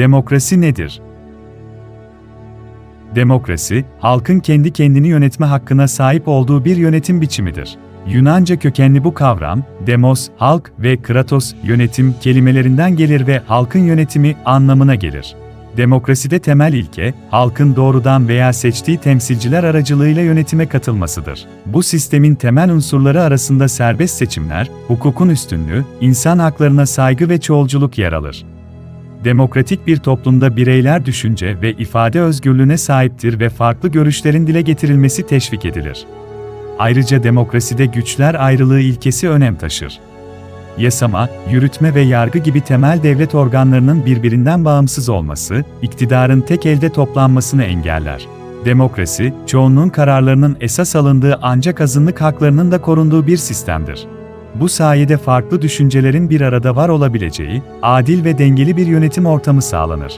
Demokrasi nedir? Demokrasi, halkın kendi kendini yönetme hakkına sahip olduğu bir yönetim biçimidir. Yunanca kökenli bu kavram, demos, halk ve kratos, yönetim kelimelerinden gelir ve halkın yönetimi anlamına gelir. Demokraside temel ilke, halkın doğrudan veya seçtiği temsilciler aracılığıyla yönetime katılmasıdır. Bu sistemin temel unsurları arasında serbest seçimler, hukukun üstünlüğü, insan haklarına saygı ve çoğulculuk yer alır. Demokratik bir toplumda bireyler düşünce ve ifade özgürlüğüne sahiptir ve farklı görüşlerin dile getirilmesi teşvik edilir. Ayrıca demokraside güçler ayrılığı ilkesi önem taşır. Yasama, yürütme ve yargı gibi temel devlet organlarının birbirinden bağımsız olması, iktidarın tek elde toplanmasını engeller. Demokrasi, çoğunluğun kararlarının esas alındığı ancak azınlık haklarının da korunduğu bir sistemdir. Bu sayede farklı düşüncelerin bir arada var olabileceği, adil ve dengeli bir yönetim ortamı sağlanır.